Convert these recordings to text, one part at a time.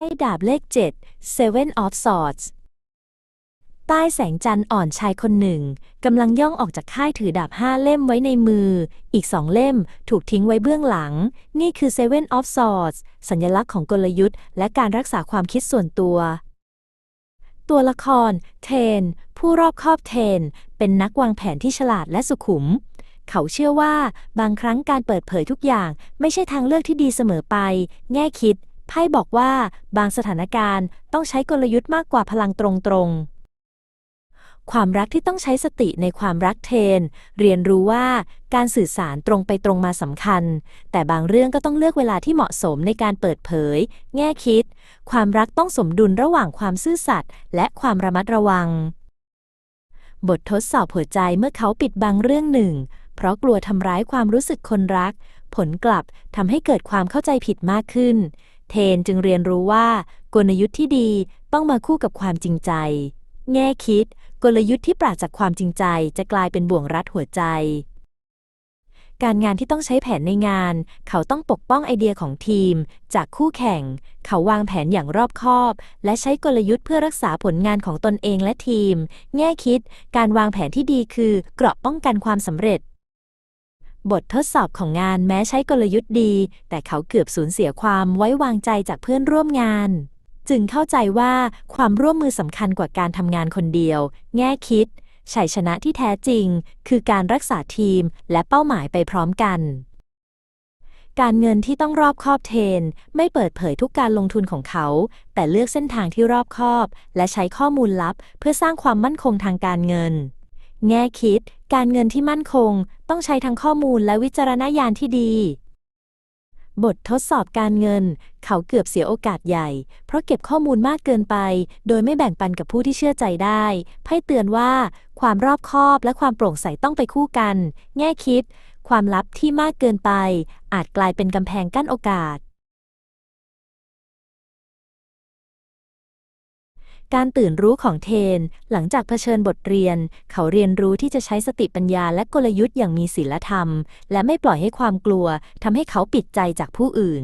ให้ดาบเลข 7 Seven of Swords ใต้แสงจันทร์อ่อนชายคนหนึ่งกำลังย่องออกจากค่ายถือดาบห้าเล่มไว้ในมือ อีกสองเล่มถูกทิ้งไว้เบื้องหลัง นี่คือ Seven of Swords สัญลักษณ์ของกลยุทธ์และการรักษาความคิดส่วนตัว ตัวละครเทน ผู้รอบคอบเทน เป็นนักวางแผนที่ฉลาดและสุขุมเขาเชื่อว่าบางครั้งการเปิดเผยทุกอย่างไม่ใช่ทางเลือกที่ดีเสมอไป แง่คิด ไพ่บอกว่าบางสถานการณ์ต้องใช้กลยุทธ์มากกว่าพลังตรงๆ ความรักที่ต้องใช้สติในความรักเทน เรียนรู้ว่าการสื่อสารตรงไปตรงมาสำคัญ แต่บางเรื่องก็ต้องเลือกเวลาที่เหมาะสมในการเปิดเผย แง่คิด ความรักต้องสมดุลระหว่างความซื่อสัตย์และความระมัดระวัง บททดสอบหัวใจเมื่อเขาปิดบังเรื่องหนึ่ง เพราะกลัวทำร้ายความรู้สึกคนรัก ผลกลับทำให้เกิดความเข้าใจผิดมากขึ้น เทนจึงเรียนรู้ว่ากลยุทธ์ที่ดีต้องมาคู่กับความจริงใจ แง่คิด กลยุทธ์ที่ปราศจากความจริงใจจะกลายเป็นบ่วงรัดหัวใจ การงานที่ต้องใช้แผนในงาน เขาต้องปกป้องไอเดียของทีม จากคู่แข่ง เขาวางแผนอย่างรอบคอบ และใช้กลยุทธ์เพื่อรักษาผลงานของตนเองและทีม แง่คิด การวางแผนที่ดีคือเกราะป้องกันความสำเร็จ บททดสอบของงานแม้ใช้กลยุทธ์ดี แต่เขาเกือบสูญเสียความไว้วางใจจากเพื่อนร่วมงาน จึงเข้าใจว่าความร่วมมือสำคัญกว่าการทำงานคนเดียว แง่คิดชัยชนะที่แท้จริง คือการรักษาทีมและเป้าหมายไปพร้อมกัน การเงินที่ต้องรอบคอบเทน ไม่เปิดเผยทุกการลงทุนของเขา แต่เลือกเส้นทางที่รอบคอบ และใช้ข้อมูลลับ เพื่อสร้างความมั่นคงทางการเงิน แง่คิด การเงินที่มั่นคง ต้องใช้ทั้งข้อมูลและวิจารณญาณที่ดี บททดสอบการเงิน เขาเกือบเสียโอกาสใหญ่ เพราะเก็บข้อมูลมากเกินไป โดยไม่แบ่งปันกับผู้ที่เชื่อใจได้ไพ่เตือนว่า ความรอบคอบและความโปร่งใสต้องไปคู่กัน แง่คิด ความลับที่มากเกินไป อาจกลายเป็นกำแพงกั้นโอกาส การตื่นรู้ของเทน หลังจากเผชิญบทเรียน เขาเรียนรู้ที่จะใช้สติปัญญาและกลยุทธ์อย่างมีศีลธรรม และไม่ปล่อยให้ความกลัวทำให้เขาปิดใจจากผู้อื่น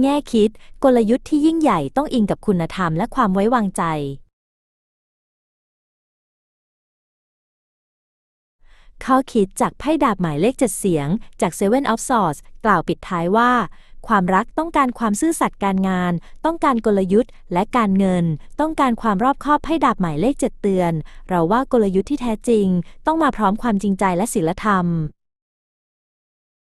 แง่คิด กลยุทธ์ที่ยิ่งใหญ่ต้องอิงกับคุณธรรมและความไว้วางใจ ข้อคิดจากไพ่ดาบหมายเลขเจ็ดเสียง จาก Seven of Swords กล่าวปิดท้ายว่า ความรักต้องการความซื่อสัตย์การงาน ต้องการกลยุทธ์ และการเงิน ต้องการความรอบคอบให้ดาบหมายเลขเจ็ดเตือน เราว่ากลยุทธ์ที่แท้จริง ต้องมาพร้อมความจริงใจและศีลธรรม